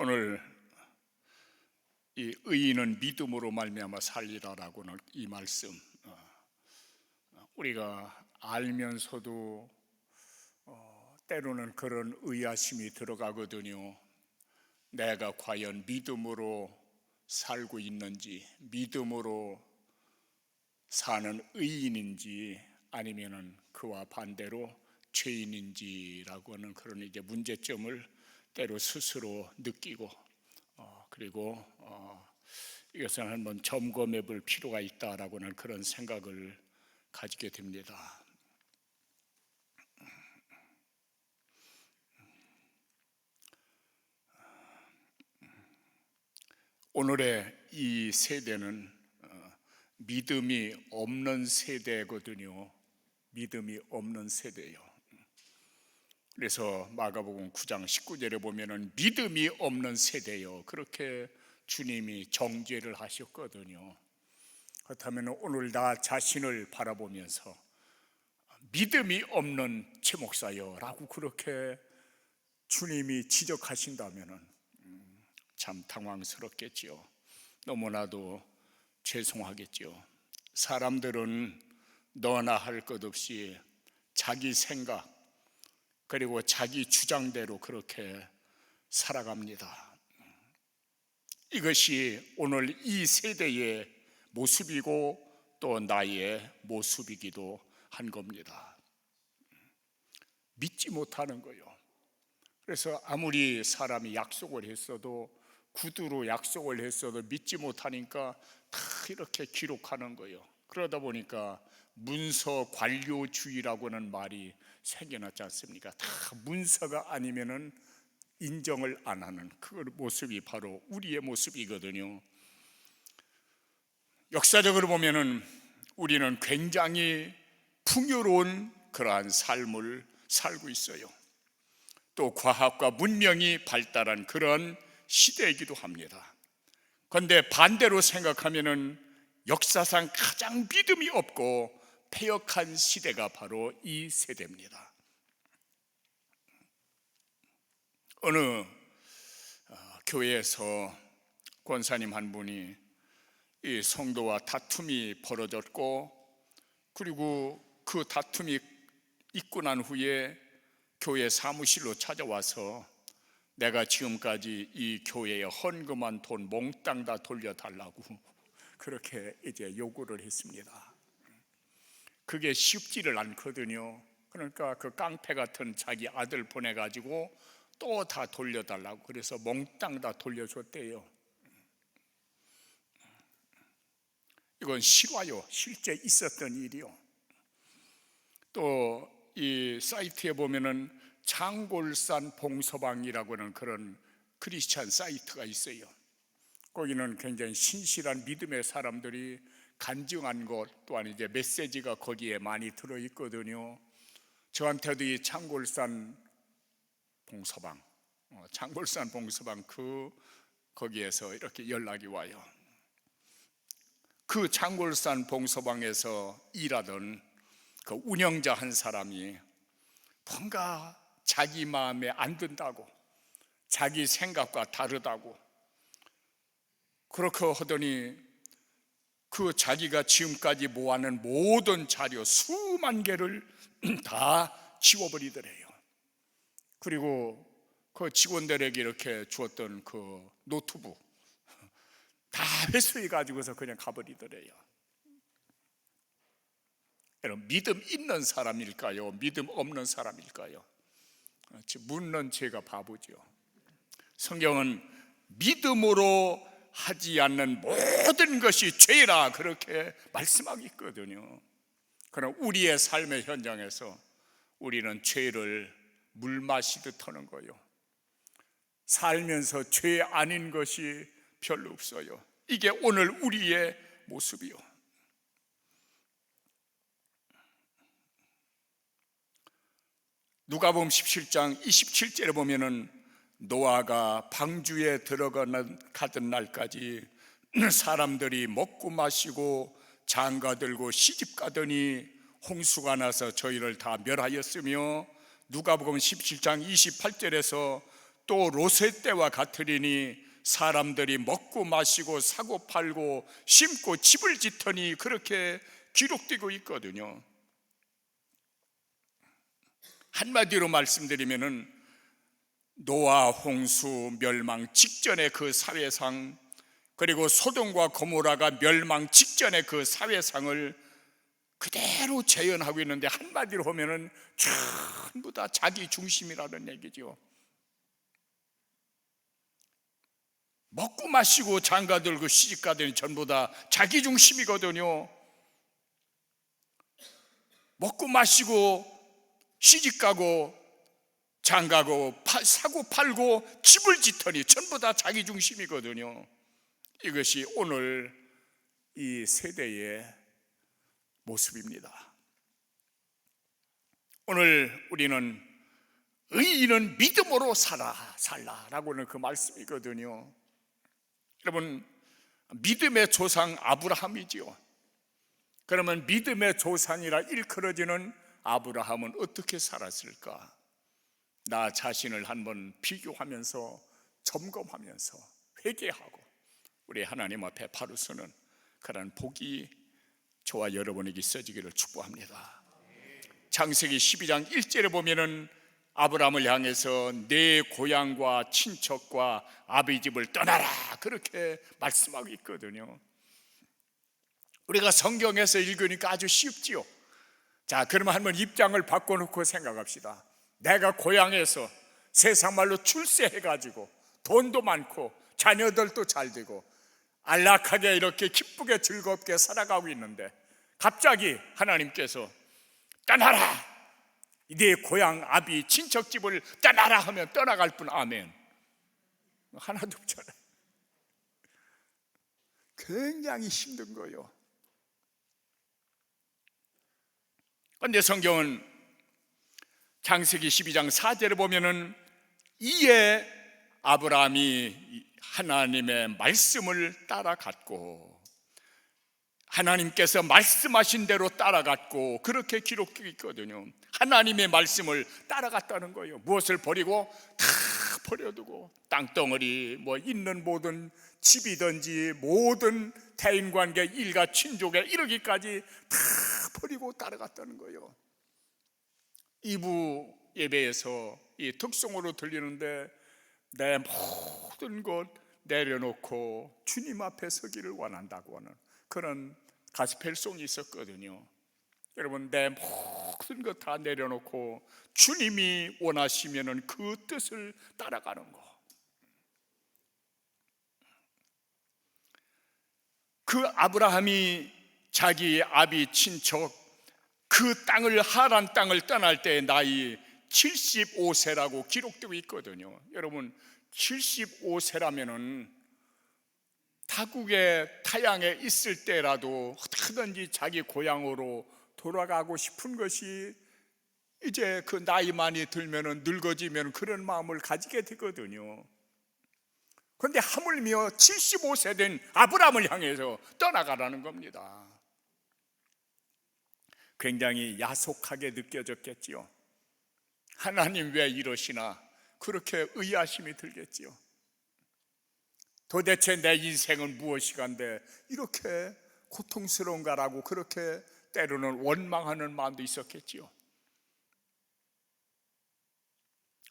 오늘 이 의인은 믿음으로 말미암아 살리라라고 는 이 말씀 어, 우리가 알면서도 어, 때로는 그런 의아심이 들어가거든요. 내가 과연 믿음으로 살고 있는지 믿음으로 사는 의인인지 아니면은 그와 반대로 죄인인지라고 하는 그런 이제 문제점을 때로 스스로 느끼고 어, 그리고 어, 이것을 한번 점검해 볼 필요가 있다라고는 그런 생각을 가지게 됩니다. 오늘의 이 세대는 어, 믿음이 없는 세대거든요. 믿음이 없는 세대예요. 그래서 마가복음 9장 19절에 보면은 믿음이 없는 세대요. 그렇게 주님이 정죄를 하셨거든요. 그렇다면 오늘 나 자신을 바라보면서 믿음이 없는 최 목사여라고 그렇게 주님이 지적하신다면은 음, 참 당황스럽겠지요. 너무나도 죄송하겠지요. 사람들은 너나 할 것 없이 자기 생각 그리고 자기 주장대로 그렇게 살아갑니다. 이것이 오늘 이 세대의 모습이고 또 나의 모습이기도 한 겁니다. 믿지 못하는 거요. 그래서 아무리 사람이 약속을 했어도 구두로 약속을 했어도 믿지 못하니까 다 이렇게 기록하는 거예요. 그러다 보니까 문서 관료주의라고는 말이 생겨났지 않습니까? 다 문서가 아니면은 인정을 안 하는 그 모습이 바로 우리의 모습이거든요. 역사적으로 보면은 우리는 굉장히 풍요로운 그러한 삶을 살고 있어요. 또 과학과 문명이 발달한 그런 시대이기도 합니다. 그런데 반대로 생각하면은 역사상 가장 믿음이 없고 폐역한 시대가 바로 이 세대입니다. 어느 어, 교회에서 권사님 한 분이 이 성도와 다툼이 벌어졌고 그리고 그 다툼이 있고 난 후에 교회 사무실로 찾아와서 내가 지금까지 이 교회에 헌금한 돈 몽땅 다 돌려달라고 그렇게 이제 요구를 했습니다. 그게 쉽지를 않거든요. 그러니까 그 깡패 같은 자기 아들 보내가지고 또 다 돌려달라고 그래서 몽땅 다 돌려줬대요. 이건 실화요. 실제 있었던 일이요. 또 이 사이트에 보면은 장골산 봉서방이라고 하는 그런 크리스찬 사이트가 있어요. 거기는 굉장히 신실한 믿음의 사람들이 간증한 것 또한 이제 메시지가 거기에 많이 들어 있거든요. 저한테도 이 창골산 봉서방, 어, 창골산 봉서방 그 거기에서 이렇게 연락이 와요. 그 창골산 봉서방에서 일하던 그 운영자 한 사람이 뭔가 자기 마음에 안 든다고, 자기 생각과 다르다고 그렇게 하더니 그 자기가 지금까지 모아낸 모든 자료 수만 개를 다 지워버리더래요. 그리고 그 직원들에게 이렇게 주었던 그 노트북 다 회수해 가지고서 그냥 가버리더래요. 여러분 믿음 있는 사람일까요? 믿음 없는 사람일까요? 묻는 제가 바보죠. 성경은 믿음으로 하지 않는 모든 것이 죄라 그렇게 말씀하고 있거든요. 그럼 우리의 삶의 현장에서 우리는 죄를 물 마시듯 하는 거요. 살면서 죄 아닌 것이 별로 없어요. 이게 오늘 우리의 모습이요. 누가복음 17장 27절에 보면은 노아가 방주에 들어가는 가던 날까지 사람들이 먹고 마시고 장가 들고 시집 가더니 홍수가 나서 저희를 다 멸하였으며 누가복음 17장 28절에서 또 로세 때와 같으리니 사람들이 먹고 마시고 사고 팔고 심고 집을 짓더니 그렇게 기록되고 있거든요. 한마디로 말씀드리면은 노아 홍수 멸망 직전의 그 사회상 그리고 소돔과 고모라가 멸망 직전의 그 사회상을 그대로 재현하고 있는데 한마디로 하면은 전부 다 자기 중심이라는 얘기죠. 먹고 마시고 장가 들고 시집 가더니 전부 다 자기 중심이거든요. 먹고 마시고 시집 가고 장가고 파- 사고 팔고 집을 짓더니 전부 다 자기 중심이거든요. 이것이 오늘 이 세대의 모습입니다. 오늘 우리는 의인은 믿음으로 살아 살라라고 는 그 말씀이거든요. 여러분 믿음의 조상 아브라함이지요. 그러면 믿음의 조상이라 일컬어지는 아브라함은 어떻게 살았을까? 나 자신을 한번 비교하면서 점검하면서 회개하고 우리 하나님 앞에 바로 서는 그런 복이 저와 여러분에게 있어지기를 축복합니다. 창세기 12장 1절에 보면은 아브라함을 향해서 내 고향과 친척과 아비 집을 떠나라 그렇게 말씀하고 있거든요. 우리가 성경에서 읽으니까 아주 쉽지요. 자, 그러면 한번 입장을 바꿔놓고 생각합시다. 내가 고향에서 세상 말로 출세해가지고 돈도 많고 자녀들도 잘 되고 안락하게 이렇게 기쁘게 즐겁게 살아가고 있는데 갑자기 하나님께서 떠나라! 네 고향 아비 친척 집을 떠나라 하면 떠나갈 뿐 아멘. 하나도 없잖아요. 굉장히 힘든 거예요. 근데 성경은 창세기 12장 4절에 보면은 이에 아브라함이 하나님의 말씀을 따라갔고 하나님께서 말씀하신 대로 따라갔고 그렇게 기록되어 있거든요. 하나님의 말씀을 따라갔다는 거예요. 무엇을 버리고 다 버려두고 땅덩어리 뭐 있는 모든 집이든지 모든 대인 관계 일가 친족에 이르기까지 다 버리고 따라갔다는 거예요. 이부 예배에서 이 특성으로 들리는데 내 모든 것 내려놓고 주님 앞에 서기를 원한다고 하는 그런 가스펠송이 있었거든요. 여러분 내 모든 것 다 내려놓고 주님이 원하시면은 그 뜻을 따라가는 거. 그 아브라함이 자기 아비 친척 그 땅을 하란 땅을 떠날 때 나이 75세라고 기록되고 있거든요. 여러분 75세라면은 타국의 타양에 있을 때라도 어떻게든지 자기 고향으로 돌아가고 싶은 것이 이제 그 나이 많이 들면은 늙어지면 그런 마음을 가지게 되거든요. 그런데 하물며 75세 된 아브라함을 향해서 떠나가라는 겁니다. 굉장히 야속하게 느껴졌겠지요. 하나님 왜 이러시나 그렇게 의아심이 들겠지요. 도대체 내 인생은 무엇이간데 이렇게 고통스러운가라고 그렇게 때로는 원망하는 마음도 있었겠지요.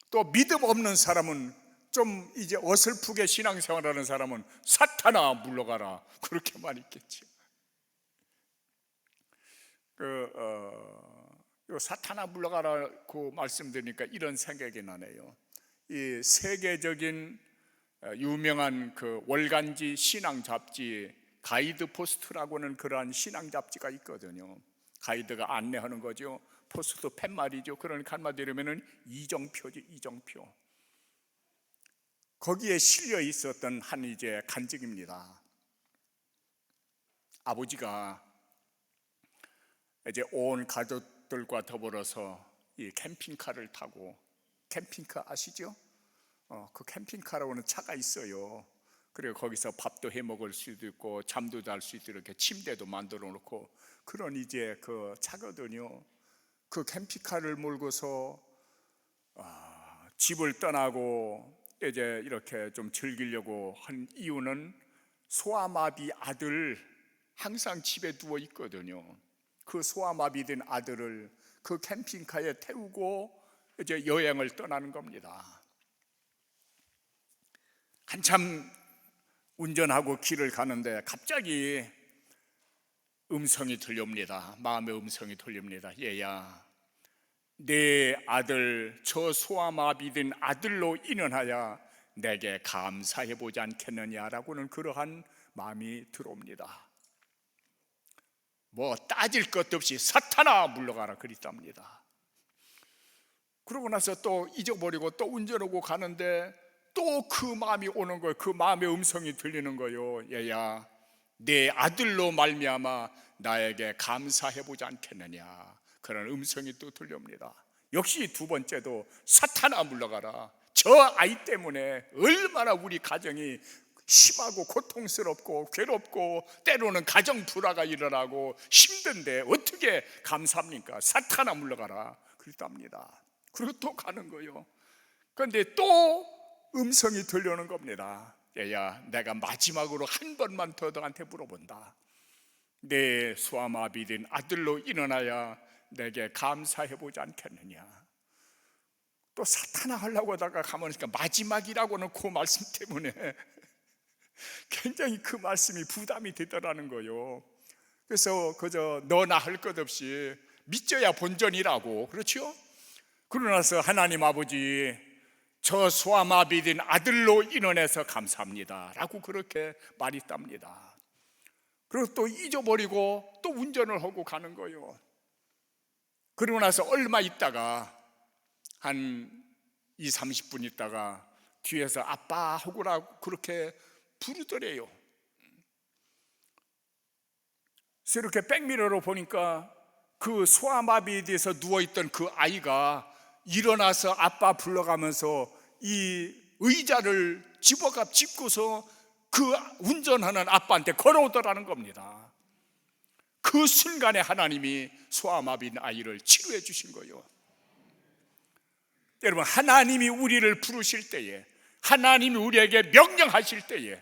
또 믿음 없는 사람은 좀 이제 어설프게 신앙생활하는 사람은 사탄아 물러가라 그렇게 말했겠지요. 그 어, 요 사탄아 물러가라고 말씀드리니까 이런 생각이 나네요. 이 세계적인 어, 유명한 그 월간지 신앙 잡지 가이드 포스트라고는 그러한 신앙 잡지가 있거든요. 가이드가 안내하는 거죠. 포스트 팻말이죠. 그러니까 한마디로 하면은 이정표지 이정표. 거기에 실려 있었던 한 이제 간증입니다. 아버지가 이제 온 가족들과 더불어서 이 캠핑카를 타고 캠핑카 아시죠? 어, 그 캠핑카라고는 차가 있어요. 그리고 거기서 밥도 해 먹을 수도 있고 잠도 잘 수 있도록 이렇게 침대도 만들어 놓고 그런 이제 그 차거든요. 그 캠핑카를 몰고서 아, 집을 떠나고 이제 이렇게 좀 즐기려고 한 이유는 소아마비 아들 항상 집에 누워 있거든요. 그 소아마비된 아들을 그 캠핑카에 태우고 이제 여행을 떠나는 겁니다. 한참 운전하고 길을 가는데 갑자기 음성이 들려옵니다. 마음의 음성이 들립니다. 얘야, 내 아들 저 소아마비된 아들로 인연하여 내게 감사해 보지 않겠느냐라고는 그러한 마음이 들어옵니다. 뭐 따질 것도 없이 사탄아 물러가라 그랬답니다. 그러고 나서 또 잊어버리고 또 운전하고 가는데 또 그 마음이 오는 거예요. 그 마음의 음성이 들리는 거예요. 얘야, 내 아들로 말미암아 나에게 감사해 보지 않겠느냐. 그런 음성이 또 들려옵니다. 역시 두 번째도 사탄아 물러가라. 저 아이 때문에 얼마나 우리 가정이 심하고 고통스럽고 괴롭고 때로는 가정 불화가 일어나고 힘든데 어떻게 감사합니까? 사탄아 물러가라. 그랬답니다. 그리고 또 가는 거요. 그런데 또 음성이 들려오는 겁니다. 얘야, 내가 마지막으로 한 번만 더 너한테 물어본다. 내 소아마비된 아들로 일어나야 내게 감사해 보지 않겠느냐. 또 사탄아 하려고 하다가 가만히니까 마지막이라고는 그 말씀 때문에 굉장히 그 말씀이 부담이 되더라는 거요. 그래서 그저 너나 할 것 없이 믿져야 본전이라고 그렇죠? 그러고 나서 하나님 아버지 저 소아마비된 아들로 인원해서 감사합니다 라고 그렇게 말했답니다 그리고 또 잊어버리고 또 운전을 하고 가는 거예요 그러고 나서 얼마 있다가 한 2, 30분 있다가 뒤에서 아빠 하고라고 그렇게 부르더래요 이렇게 백미러로 보니까 그 소아마비에 대해서 누워있던 그 아이가 일어나서 아빠 불러가면서 이 의자를 집어가 짚고서 그 운전하는 아빠한테 걸어오더라는 겁니다. 그 순간에 하나님이 소아마비 아이를 치료해 주신 거예요. 여러분, 하나님이 우리를 부르실 때에, 하나님이 우리에게 명령하실 때에,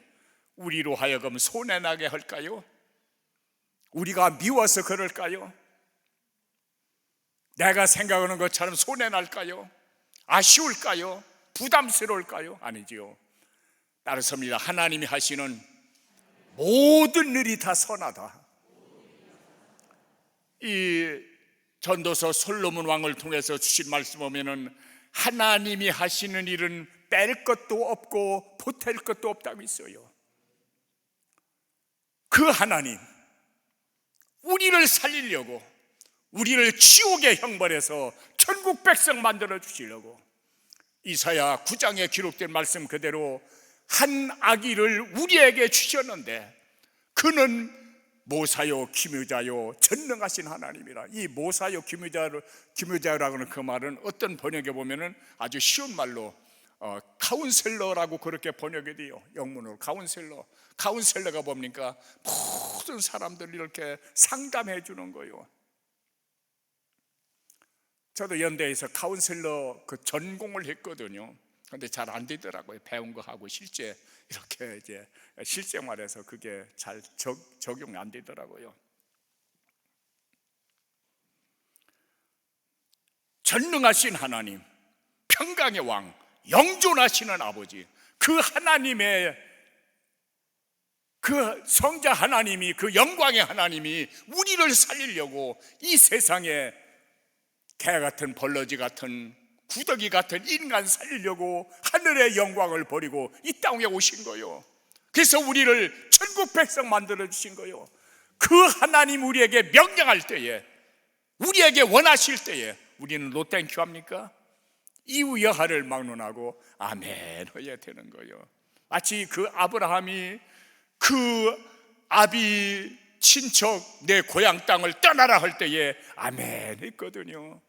우리로 하여금 손해나게 할까요? 우리가 미워서 그럴까요? 내가 생각하는 것처럼 손해날까요? 아쉬울까요? 부담스러울까요? 아니지요. 따르습니다. 하나님이 하시는 모든 일이 다 선하다. 이 전도서 솔로몬 왕을 통해서 주신 말씀 보면은 하나님이 하시는 일은 뺄 것도 없고 보탤 것도 없다고 있어요. 그 하나님, 우리를 살리려고 우리를 지옥의 형벌에서 천국 백성 만들어 주시려고 이사야 9장에 기록된 말씀 그대로 한 아기를 우리에게 주셨는데 그는 모사요 기묘자요 전능하신 하나님이라. 이 모사요 기묘자로 기묘자라고는 그 말은 어떤 번역에 보면은 아주 쉬운 말로 어, 카운셀러라고 그렇게 번역이 돼요 영문으로 카운셀러 카운셀러가 뭡니까 모든 사람들 이렇게 상담해 주는 거예요 저도 연대에서 카운셀러 그 전공을 했거든요. 근데 잘 안 되더라고요. 배운 거 하고 실제 이렇게 이제 실생활에서 그게 잘 적, 적용이 안 되더라고요. 전능하신 하나님, 평강의 왕, 영존하시는 아버지, 그 하나님의 그 성자 하나님이 그 영광의 하나님이 우리를 살리려고 이 세상에 개 같은 벌러지 같은 구더기 같은 인간 살리려고 하늘의 영광을 버리고 이 땅에 오신 거요. 그래서 우리를 천국 백성 만들어 주신 거요. 그 하나님 우리에게 명령할 때에 우리에게 원하실 때에 우리는 노땡큐 합니까? 이후 여하를 막론하고 아멘 해야 되는 거요. 마치 그 아브라함이 그 아비 친척 내 고향 땅을 떠나라 할 때에 아멘 했거든요.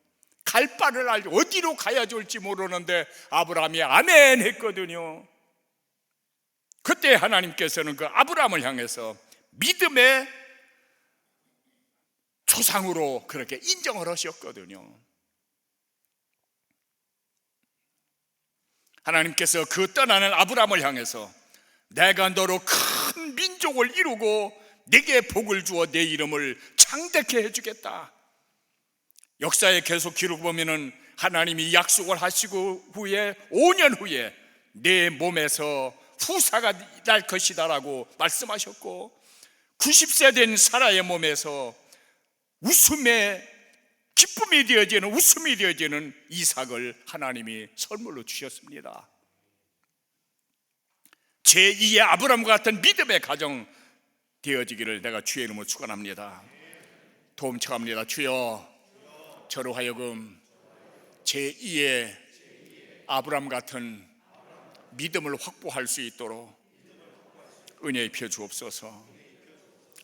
갈 바를 알지 어디로 가야 좋을지 모르는데 아브라함이 아멘 했거든요. 그때 하나님께서는 그 아브라함을 향해서 믿음의 조상으로 그렇게 인정을 하셨거든요. 하나님께서 그 떠나는 아브라함을 향해서 내가 너로 큰 민족을 이루고 내게 복을 주어 내 이름을 창대케 해주겠다. 역사에 계속 기록 보면은 하나님이 약속을 하시고 후에 5년 후에 내 몸에서 후사가 날 것이다라고 말씀하셨고 90세 된 사라의 몸에서 웃음의 기쁨이 되어지는 웃음이 되어지는 이삭을 하나님이 선물로 주셨습니다. 제2의 아브라함과 같은 믿음의 가정 되어지기를 내가 주의 이름으로 축원합니다. 도움 청합니다. 주여 저로 하여금 제2의 아브라함 같은 믿음을 확보할 수 있도록 은혜 입혀 주옵소서.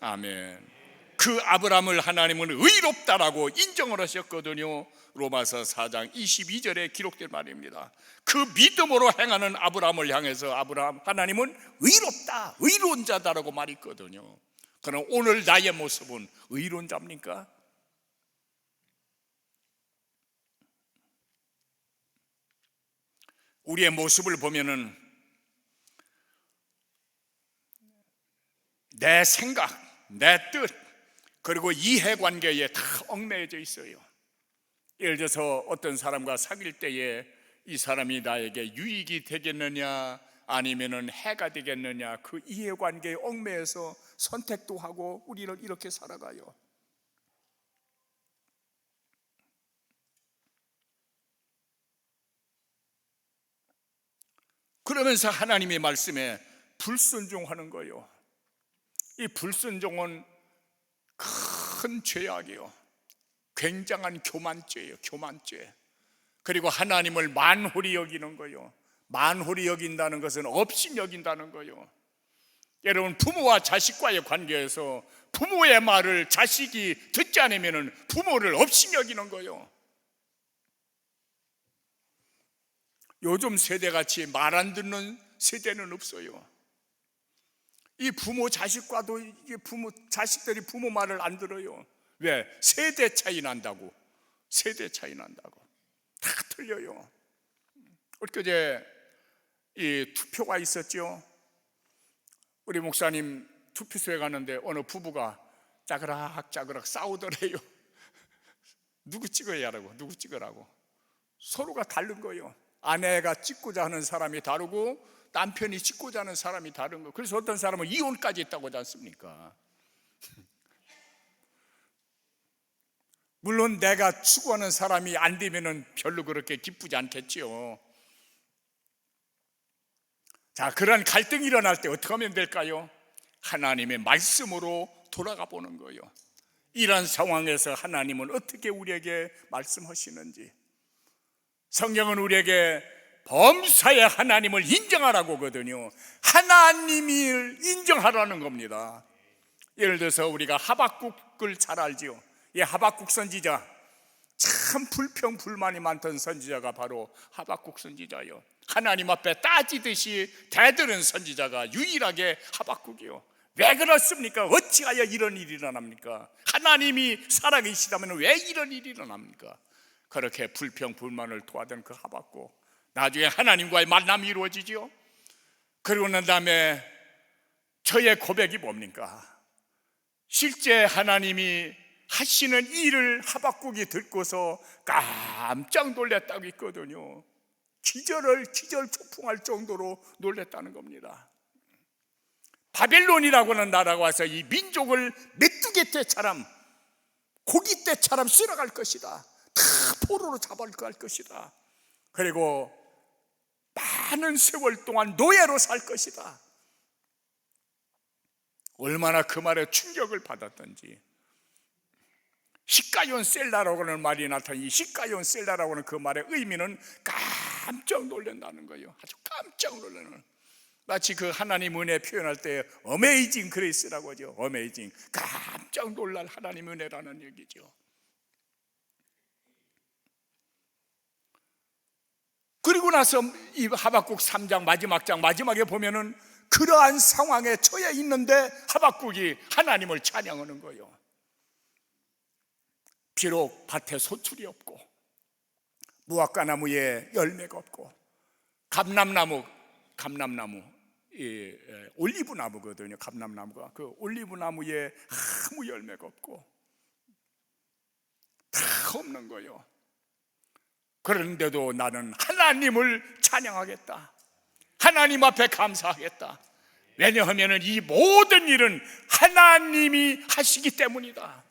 아멘. 그 아브라함을 하나님은 의롭다라고 인정을 하셨거든요. 로마서 4장 22절에 기록된 말입니다. 그 믿음으로 행하는 아브라함을 향해서 아브라함 하나님은 의롭다, 의로운 자다라고 말했거든요. 그럼 오늘 나의 모습은 의로운 자입니까? 우리의 모습을 보면은 내 생각, 내 뜻, 그리고 이해관계에 다 얽매여져 있어요. 예를 들어서 어떤 사람과 사귈 때에 이 사람이 나에게 유익이 되겠느냐 아니면은 해가 되겠느냐 그 이해관계에 얽매여서 선택도 하고 우리는 이렇게 살아가요. 그러면서 하나님의 말씀에 불순종하는 거예요. 이 불순종은 큰 죄악이요. 굉장한 교만죄예요. 교만죄. 그리고 하나님을 만홀히 여기는 거요. 만홀히 여긴다는 것은 없이 여긴다는 거요. 여러분 부모와 자식과의 관계에서 부모의 말을 자식이 듣지 않으면 부모를 없이 여기는 거요. 요즘 세대같이 말 안 듣는 세대는 없어요. 이 부모 자식과도 이게 부모 자식들이 부모 말을 안 들어요. 왜? 세대 차이 난다고. 세대 차이 난다고. 다 틀려요. 엊그제 이 투표가 있었죠. 우리 목사님 투표소에 가는데 어느 부부가 짜그락 짜그락 싸우더래요. 누구 찍어야 하라고, 누구 찍으라고. 서로가 다른 거예요. 아내가 찍고자 하는 사람이 다르고 남편이 찍고자 하는 사람이 다른 거. 그래서 어떤 사람은 이혼까지 했다고 하지 않습니까? 물론 내가 추구하는 사람이 안 되면은 별로 그렇게 기쁘지 않겠지요. 자, 그런 갈등이 일어날 때 어떻게 하면 될까요? 하나님의 말씀으로 돌아가 보는 거예요. 이런 상황에서 하나님은 어떻게 우리에게 말씀하시는지. 성경은 우리에게 범사의 하나님을 인정하라고 하거든요. 하나님을 인정하라는 겁니다. 예를 들어서 우리가 하박국을 잘 알지요. 이 하박국 선지자 참 불평 불만이 많던 선지자가 바로 하박국 선지자요. 하나님 앞에 따지듯이 대들은 선지자가 유일하게 하박국이요. 왜 그렇습니까? 어찌하여 이런 일이 일어납니까? 하나님이 살아계시다면 왜 이런 일이 일어납니까? 그렇게 불평 불만을 토하던 그 하박국 나중에 하나님과의 만남이 이루어지죠. 그리고 난 다음에 저의 고백이 뭡니까? 실제 하나님이 하시는 일을 하박국이 듣고서 깜짝 놀랐다고 있거든요. 기절을 기절 초풍할 정도로 놀랐다는 겁니다. 바벨론이라고는 나라가 와서 이 민족을 메뚜기 떼처럼 고기 떼처럼 쓸어갈 것이다. 다 포로로 잡아갈 것이다. 그리고 많은 세월 동안 노예로 살 것이다. 얼마나 그 말에 충격을 받았던지. 시가yon 셀라라고 하는 말이 나타나니 시가yon 셀라라고 하는 그 말의 의미는 깜짝 놀란다는 거예요. 아주 깜짝 놀라는. 마치 그 하나님 은혜 표현할 때 어메이징 그레이스라고 하죠. 어메이징. 깜짝 놀랄 하나님 은혜라는 얘기죠. 그리고 나서 이 하박국 3장 마지막 장 마지막에 보면은 그러한 상황에 처해 있는데 하박국이 하나님을 찬양하는 거예요. 비록 밭에 소출이 없고 무화과 나무에 열매가 없고 감람나무, 감람나무, 이, 에, 올리브 나무거든요. 감람나무가 그 올리브 나무에 아무 열매가 없고 다 없는 거요. 그런데도 나는 하나님을 찬양하겠다. 하나님 앞에 감사하겠다. 왜냐하면 이 모든 일은 하나님이 하시기 때문이다.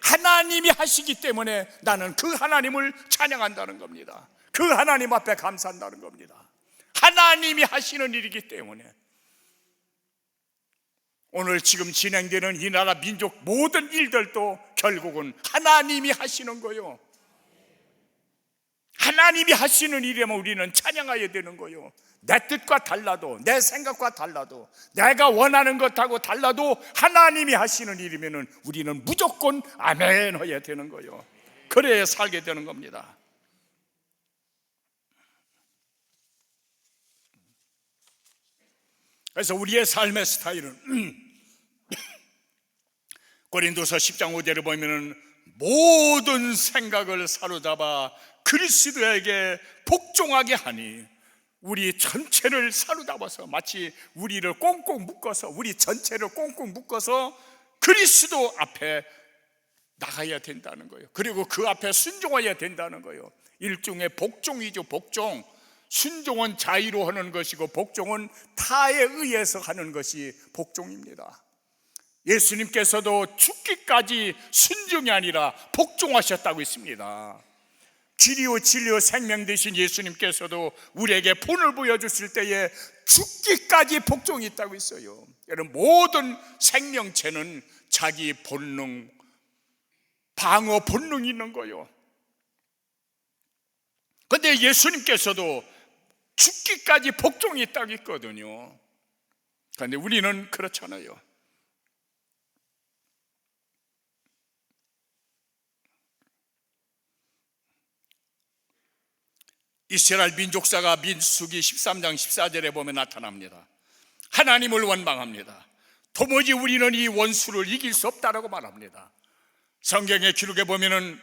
하나님이 하시기 때문에 나는 그 하나님을 찬양한다는 겁니다. 그 하나님 앞에 감사한다는 겁니다. 하나님이 하시는 일이기 때문에 오늘 지금 진행되는 이 나라 민족 모든 일들도 결국은 하나님이 하시는 거요. 하나님이 하시는 일이면 우리는 찬양해야 되는 거요. 내 뜻과 달라도 내 생각과 달라도 내가 원하는 것하고 달라도 하나님이 하시는 일이면 우리는 무조건 아멘 해야 되는 거요. 그래야 살게 되는 겁니다. 그래서 우리의 삶의 스타일은 고린도서 10장 5절을 보면은 모든 생각을 사로잡아 그리스도에게 복종하게 하니 우리 전체를 사로잡아서 마치 우리를 꽁꽁 묶어서 우리 전체를 꽁꽁 묶어서 그리스도 앞에 나가야 된다는 거예요. 그리고 그 앞에 순종해야 된다는 거예요. 일종의 복종이죠, 복종. 순종은 자의로 하는 것이고 복종은 타에 의해서 하는 것이 복종입니다. 예수님께서도 죽기까지 순종이 아니라 복종하셨다고 했습니다. 진리요 진리요 생명 되신 예수님께서도 우리에게 본을 보여주실 때에 죽기까지 복종이 있다고 했어요. 여러분 모든 생명체는 자기 본능, 방어 본능이 있는 거요. 근데 예수님께서도 죽기까지 복종이 있다고 했거든요. 그런데 우리는 그렇잖아요. 이스라엘 민족사가 민수기 13장 14절에 보면 나타납니다. 하나님을 원망합니다. 도무지 우리는 이 원수를 이길 수 없다라고 말합니다. 성경의 기록에 보면은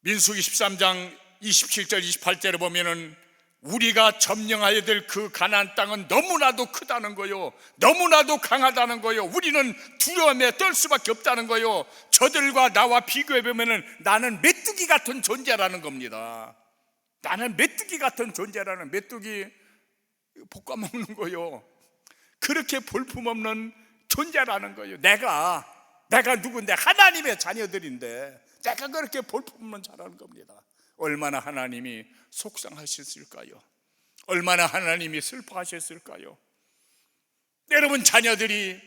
민수기 13장 27절 28절에 보면은 우리가 점령해야 될그 가나안 땅은 너무나도 크다는 거요. 너무나도 강하다는 거요. 우리는 두려움에 떨 수밖에 없다는 거요. 저들과 나와 비교해 보면은 나는 메뚜기 같은 존재라는 겁니다. 나는 메뚜기 같은 존재라는 메뚜기 볶아 먹는 거요. 그렇게 볼품없는 존재라는 거예요. 내가 내가 누군데 하나님의 자녀들인데 내가 그렇게 볼품없는 자라는 겁니다. 얼마나 하나님이 속상하셨을까요? 얼마나 하나님이 슬퍼하셨을까요? 여러분 자녀들이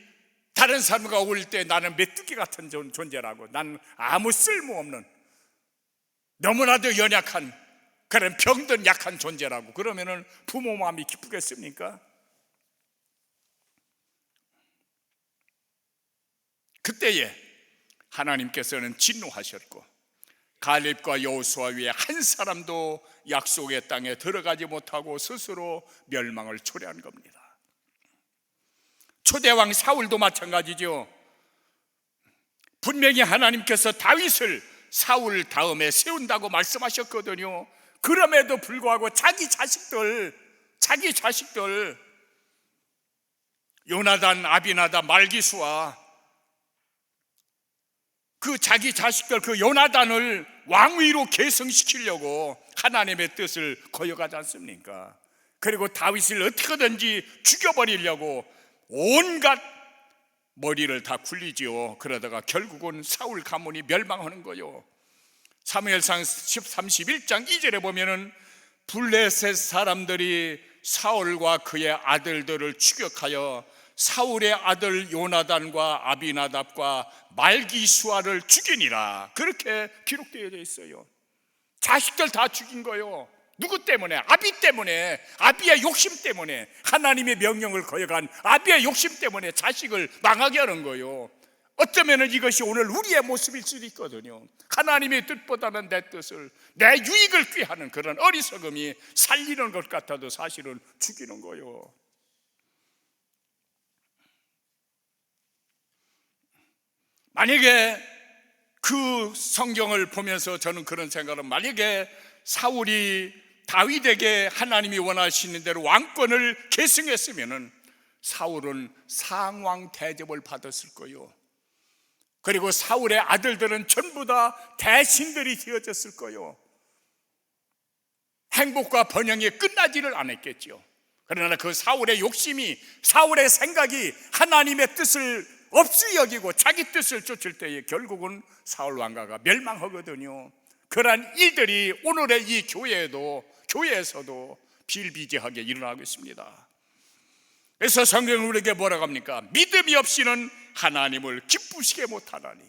다른 사람과 어울릴 때 나는 메뚜기 같은 존재라고 난 아무 쓸모없는 너무나도 연약한 그런 병든 약한 존재라고 그러면은 부모 마음이 기쁘겠습니까? 그때에 하나님께서는 진노하셨고 갈렙과 여호수아 위에 한 사람도 약속의 땅에 들어가지 못하고 스스로 멸망을 초래한 겁니다. 초대왕 사울도 마찬가지죠. 분명히 하나님께서 다윗을 사울 다음에 세운다고 말씀하셨거든요. 그럼에도 불구하고 자기 자식들, 자기 자식들, 요나단, 아비나다, 말기수와 그 자기 자식들 그 요나단을 왕위로 계승시키려고 하나님의 뜻을 거역하지 않습니까? 그리고 다윗을 어떻게든지 죽여버리려고 온갖 머리를 다 굴리지요. 그러다가 결국은 사울 가문이 멸망하는 거요. 사무엘상 31장 2절에 보면은 블레셋 사람들이 사울과 그의 아들들을 추격하여 사울의 아들 요나단과 아비나답과 말기수아를 죽이니라 그렇게 기록되어 있어요. 자식들 다 죽인 거요. 누구 때문에? 아비 때문에, 아비의 욕심 때문에, 하나님의 명령을 거역한 아비의 욕심 때문에 자식을 망하게 하는 거요. 어쩌면 이것이 오늘 우리의 모습일 수도 있거든요. 하나님의 뜻보다는 내 뜻을, 내 유익을 꾀하는 그런 어리석음이 살리는 것 같아도 사실은 죽이는 거요. 만약에 그 성경을 보면서 저는 그런 생각을 만약에 사울이 다윗에게 하나님이 원하시는 대로 왕권을 계승했으면은 사울은 상왕 대접을 받았을 거요. 그리고 사울의 아들들은 전부 다 대신들이 되어졌을 거요. 행복과 번영이 끝나지를 않았겠죠. 그러나 그 사울의 욕심이 사울의 생각이 하나님의 뜻을 없이 여기고 자기 뜻을 쫓을 때에 결국은 사울 왕가가 멸망하거든요. 그러한 일들이 오늘의 이 교회에도 교회에서도 비일비재하게 일어나고 있습니다. 그래서 성경은 우리에게 뭐라고 합니까? 믿음이 없이는 하나님을 기쁘시게 못하나니.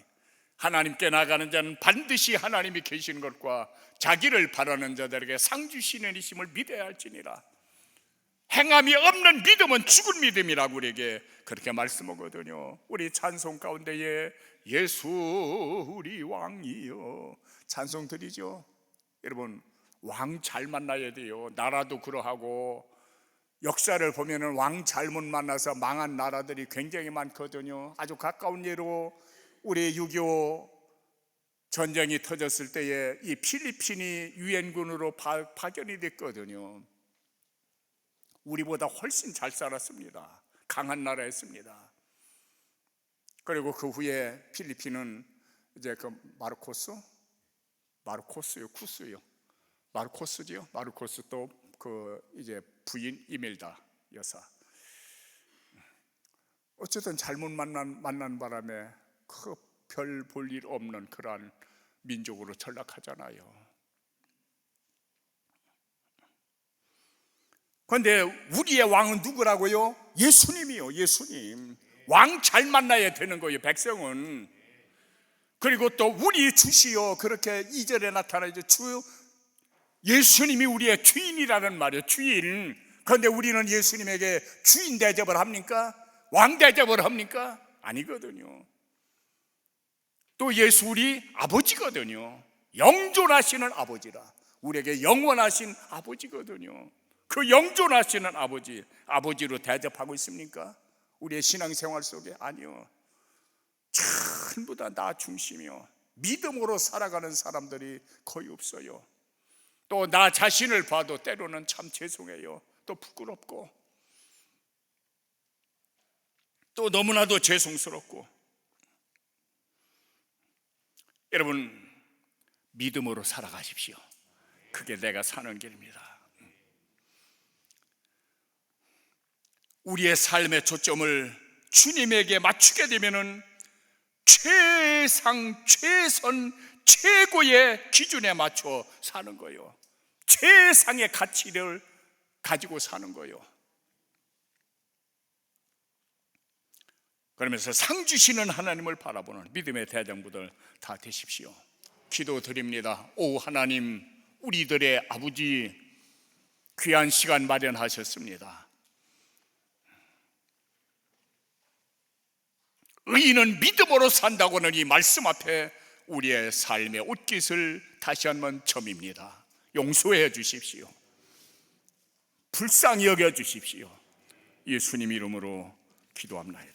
하나님께 나가는 자는 반드시 하나님이 계시는 것과 자기를 바라는 자들에게 상 주시는 이심을 믿어야 할지니라. 행함이 없는 믿음은 죽은 믿음이라고 우리에게 그렇게 말씀하거든요. 우리 찬송 가운데에 예수 우리 왕이여. 찬송 드리죠? 여러분 왕 잘 만나야 돼요. 나라도 그러하고 역사를 보면은 왕 잘못 만나서 망한 나라들이 굉장히 많거든요. 아주 가까운 예로 우리 6.25 전쟁이 터졌을 때에 이 필리핀이 유엔군으로 파, 파견이 됐거든요. 우리보다 훨씬 잘 살았습니다. 강한 나라였습니다. 그리고 그 후에 필리핀은 이제 그 마르코스, 마르코스요, 쿠스요, 마르코스지요. 마르코스 또 그 이제 부인 이멜다 여사. 어쨌든 잘못 만난 만난 바람에 그 별 볼 일 없는 그러한 민족으로 전락하잖아요. 그런데 우리의 왕은 누구라고요? 예수님이요, 예수님. 왕 잘 만나야 되는 거예요, 백성은. 그리고 또 우리 주시요 그렇게 이절에 나타나죠. 주 예수님이 우리의 주인이라는 말이에요. 주인. 그런데 우리는 예수님에게 주인 대접을 합니까? 왕 대접을 합니까? 아니거든요. 또 예수 우리 아버지거든요. 영존하시는 아버지라. 우리에게 영원하신 아버지거든요. 그 영존하시는 아버지, 아버지로 대접하고 있습니까? 우리의 신앙생활 속에 아니요. 전부 다 나 중심이요. 믿음으로 살아가는 사람들이 거의 없어요. 또 나 자신을 봐도 때로는 참 죄송해요. 또 부끄럽고 또 너무나도 죄송스럽고 여러분 믿음으로 살아가십시오. 그게 내가 사는 길입니다. 우리의 삶의 초점을 주님에게 맞추게 되면은 최상 최선 최고의 기준에 맞춰 사는 거예요. 최상의 가치를 가지고 사는 거예요. 그러면서 상 주시는 하나님을 바라보는 믿음의 대장부들 다 되십시오. 기도 드립니다. 오 하나님, 우리들의 아버지 귀한 시간 마련하셨습니다. 의인은 믿음으로 산다고는 이 말씀 앞에 우리의 삶의 옷깃을 다시 한번 점입니다. 용서해 주십시오. 불쌍히 여겨 주십시오. 예수님 이름으로 기도합니다.